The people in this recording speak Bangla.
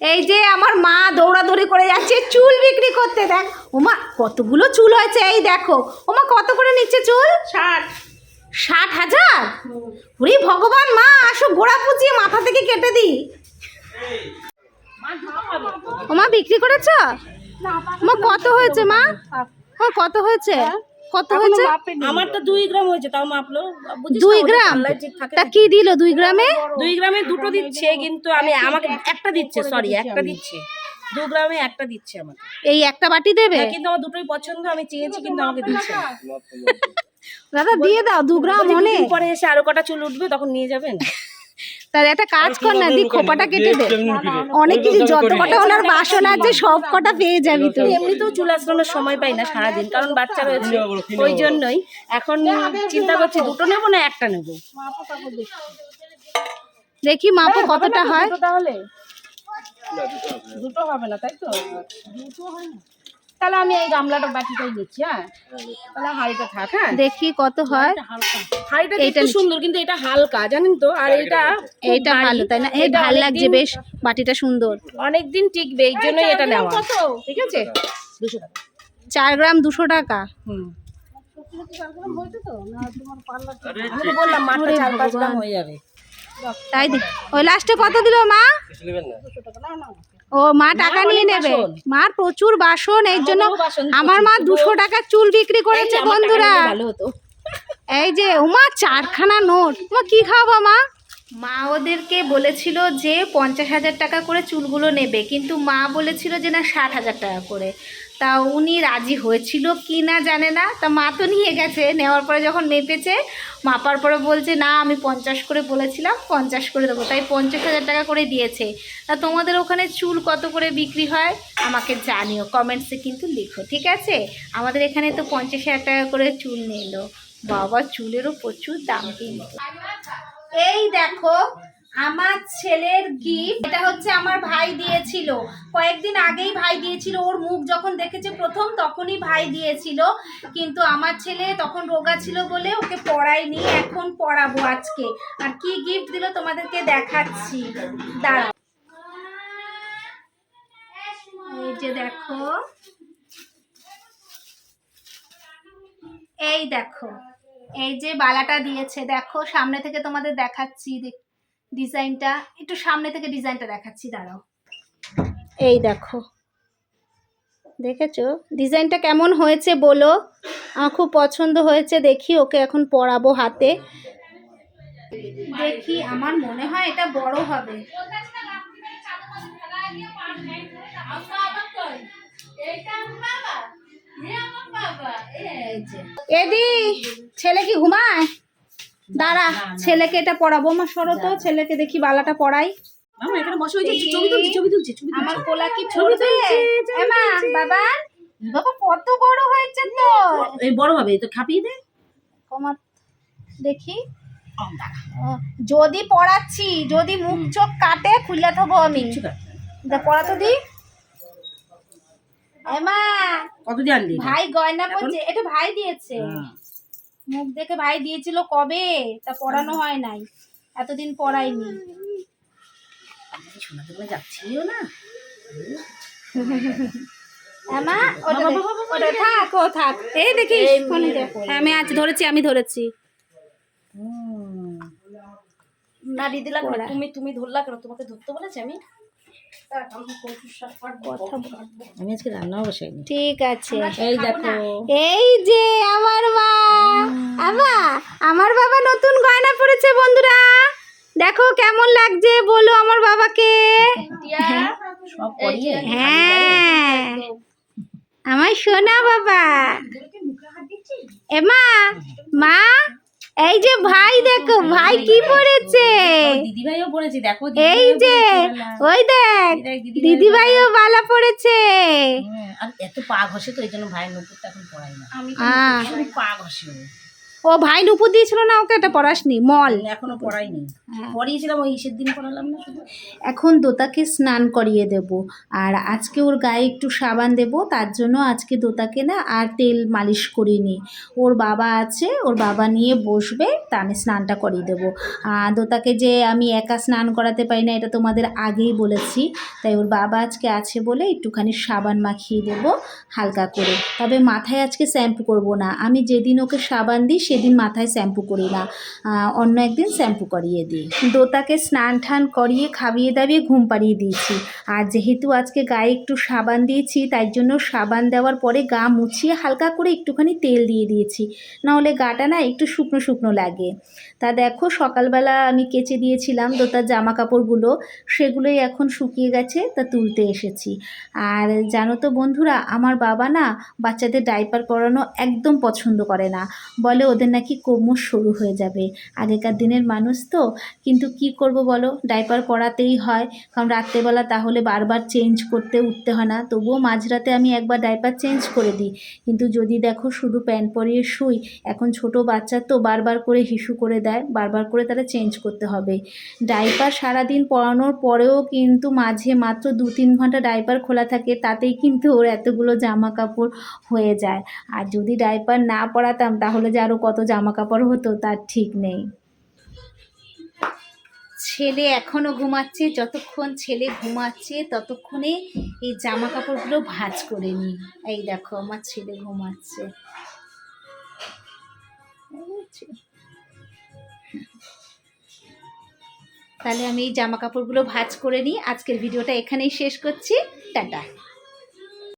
এই যে আমার মা দৌড়াদৌড়ি করে যাচ্ছে চুল বিক্রি করতে দেখ। ওমা কতগুলো চুল হয়েছে এই দেখো। ওমা কত করে নিচ্ছে চুল? ষাট। ষাট হাজার? ওরে ভগবান মা আসো গোড়া পুচিয়ে মাথা থেকে কেটে দিই। ওমা বিক্রি করেছ? মা কত হয়েছে মা? মা কত হয়েছে? কত হয়েছে? আমার তো দুই গ্রাম হয়েছে তাও মাপলো। দুই গ্রাম? তা কি দিল দুই গ্রামে? দুই গ্রামে দুটো দিচ্ছে কিন্তু আমি আমাকে একটা দিচ্ছে সরি একটা দিচ্ছে। দু গ্রামে একটা দিচ্ছে আমাকে। এই একটা বাটি দেবে? হ্যাঁ, কিন্তু আমার দুটোই পছন্দ আমি চেয়েছি কিন্তু আমাকে দিচ্ছে দাদা দিয়ে দাও দু গ্রাম অনেক। পরে এসে আরও কটা চুল উঠবে তখন নিয়ে যাবেন? তার একটা কাজ কর না দি খোপাটা কেটে দে। অনেক কিছু যত কটা ওনার বাসন আছে সব কটা পেয়ে যাবি তুই। এমনিতেও চুল আঁচড়ানোর সময় পাই না সারাদিন কারণ বাচ্চা রয়েছে ওই জন্যই। এখন চিন্তা করছি দুটো নেব না একটা নেব? দেখি মাপো কতটা হয়। তাহলে দুটো হবে না তাই তো? দুটো হয় না তাহলে আমি এই গামলাটা বাটিটাই নিচ্ছি হ্যাঁ? তাহলে হাঁড়িটা থাক হ্যাঁ? দেখি কত হয়। হাঁড়িটা দেখতে সুন্দর কিন্তু এটা হালকা জানেন তো? আর এটা এইটা ভালো তাই না? এই এটা লাগছে বেশ বাটিটা সুন্দর। অনেক দিন টিকবে এই জন্যই এটা নেওয়া। ঠিক আছে? দুশো টাকা। চার গ্রাম দুশো টাকা। হুম। হয়ে তাই দি। ওই লাস্টে কত দিল মা? ও মা টাকা নিয়ে নেবে। মার প্রচুর বাসন এই জন্য আমার মা দুশো টাকা চুল বিক্রি এই করেছে বন্ধুরা। এই যে উমা চারখানা নোট। মা কি খাওয়াবো মা? মা ওদেরকে বলেছিল যে পঞ্চাশ হাজার টাকা করে চুলগুলো নেবে কিন্তু মা বলেছিল যে না ষাট হাজার টাকা করে। তা উনি রাজি হয়েছিল কি না জানে না। তা মা তো নিয়ে গেছে, নেওয়ার পরে যখন মেপেছে, মাপার পরে বলছে, না, আমি পঞ্চাশ করে বলেছিলাম, পঞ্চাশ করে দেবো। তাই পঞ্চাশ হাজার টাকা করে দিয়েছে। তা তোমাদের ওখানে চুল কত করে বিক্রি হয়? আমাকে জানিও কমেন্টসে কিন্তু লিখো, ঠিক আছে? আমাদের এখানে তো পঞ্চাশ হাজার টাকা করে চুল নিল। বাবা, চুলেরও প্রচুর দাম কিন্তু। এই দেখো আমার ছেলের গিফট এটা হচ্ছে আমার ভাই দিয়েছিল। কয়েকদিন আগেই ভাই দিয়েছিল। ওর মুখ যখন দেখেছে প্রথম, তখনই ভাই দিয়েছিল। কিন্তু আমার ছেলে তখন রোগা ছিল বলে ওকে পড়াইনি এখন পড়াবো আজকে। আর কি গিফট দিল তোমাদেরকে দেখাচ্ছি। দাঁড়াও। এই যে দেখো। এই দেখো। এই যে বালাটা দিয়েছে। দেখো, সামনে থেকে তোমাদের দেখাচ্ছি। দেখ- ডিজাইনটা, একটু সামনে থেকে ডিজাইনটা দেখাচ্ছি, দাঁড়াও। এই দেখো। দেখেছ? ডিজাইনটা কেমন হয়েছে বলো? আমার খুব পছন্দ হয়েছে, দেখি ওকে এখন পরাবো হাতে। দেখি, আমার মনে হয় এটা বড় হবে। এদি, ছেলে কি ঘুমায়? দাঁড়া ছেলেকে এটা পড়াবো। মা সরো তো ছেলেকে দেখি বালাটা পড়াই। আমার কি পড়বে। বাবা বাবা কত বড় হয়েছে তো। এই বড় হবে তো খাপিয়ে দে। দেখি। যদি পড়াচ্ছি যদি মুখ চোখ কাটে খুলে থবো আমি। পড়া তো দি। এমা কত দিয়ে আনলি ভাই গয়না পড়ছে এটা ভাই দিয়েছে। হ্যাঁ। মুখ দেখে ভাই দিয়েছিল কবে? তা পড়ানো হয় নাই। এতদিন পড়াইনি। শোনা তো যাচ্ছিও না আমা ওটা দে, ওটা থাক ও থাক। এই দেখিস ফোনে দে। হ্যাঁ, আমি আজ ধরেছি আমি ধরেছি। না দিদি তুমি তুমি ধরলা কেন? তোমাকে ধরতে বলেছি আমি। আমি আজকে রান্নাও বসাইনি। ঠিক আছে। এই দেখো। এই যে আমা আমার বাবা নতুন গয়না পরেছে বন্ধুরা। দেখো কেমন লাগছে বলো আমার বাবাকে। হ্যাঁ। আমার সোনা বাবা। এমা মা এই যে ভাই দেখো ভাই কি পরেছে? দিদি ভাইও দেখো এই যে ওই দেখ দিদি ভাইও বালা পড়েছে আর এত পা ঘষে তো এই জন্য ভাইয়ের নপুরটা এখন পড়াই না। খুব পা ঘষে ও। ভাই নুপুর দিয়েছিল না ওকে এটা পড়াসনি মল। এখনও পড়াইনি। হ্যাঁ। পড়িয়েছিলাম ওই ঈশের দিন পড়ালাম না এখন দোতাকে স্নান করিয়ে দেব আর আজকে ওর গায়ে একটু সাবান দেব তার জন্য আজকে দোতাকে না আর তেল মালিশ করিনি। ওর বাবা আছে ওর বাবা নিয়ে বসবে তা আমি স্নানটা করিয়ে দেবো। আর দোতাকে যে আমি একা স্নান করাতে পারি না এটা তোমাদের আগেই বলেছি। তাই ওর বাবা আজকে আছে বলে একটুখানি সাবান মাখিয়ে দেব হালকা করে। তবে মাথায় আজকে শ্যাম্পু করব না। আমি যেদিন ওকে সাবান দিই সেদিন মাথায় শ্যাম্পু করি না। অন্য একদিন শ্যাম্পু করিয়ে দিই। দোতাকে স্নান টান করিয়ে খাইয়ে দাবিয়ে ঘুম পাড়িয়ে দিয়েছি। আর যেহেতু আজকে গায়ে একটু সাবান দিয়েছি, তাই জন্য সাবান দেওয়ার পরে গা মুছিয়ে হালকা করে একটুখানি তেল দিয়ে দিয়েছি। নাহলে গাটা না একটু শুকনো শুকনো লাগে। তা দেখো, সকালবেলা আমি কেচে দিয়েছিলাম দোতার জামা কাপড়গুলো সেগুলোই এখন শুকিয়ে গেছে, তা তুলতে এসেছি। আর জানো তো বন্ধুরা, আমার বাবা না বাচ্চাদের ডাইপার পরানো একদম পছন্দ করে না। বলে ওদের নাকি কোমর শুরু হয়ে যাবে। আগেকার দিনের মানুষ তো, কিন্তু কি করব বলো? ডাইপার পরাতেই হয়। কারণ রাত্রেবেলা তাহলে বারবার চেঞ্জ করতে উঠতে হয় না। তবুও মাঝরাতে আমি একবার ডাইপার চেঞ্জ করে দিই। কিন্তু যদি দেখো শুধু প্যান্ট পরিয়ে শুই, এখন ছোট বাচ্চা তো বারবার করে হিসু করে দেয়, বারবার করে তারা চেঞ্জ করতে হবে। ডাইপার সারাদিন পরানোর পরেও কিন্তু মাঝে মাত্র দু তিন ঘণ্টা ডাইপার খোলা থাকে, তাতেই কিন্তু ওর এতগুলো জামা কাপড় হয়ে যায়। আর যদি ডাইপার না পরাতাম, তাহলে যে আরও কত জামা কাপড় হতো তার ঠিক নেই। ছেলে এখনও ঘুমাচ্ছে, যতক্ষণ ছেলে ঘুমাচ্ছে ততক্ষণে এই জামা কাপড়গুলো ভাজ করে নিই। এই দেখো, আমার ছেলে ঘুমাচ্ছে। তাহলে আমি এই জামা কাপড়গুলো ভাজ করে নিই। আজকের ভিডিওটা এখানেই শেষ করছি। টাটা।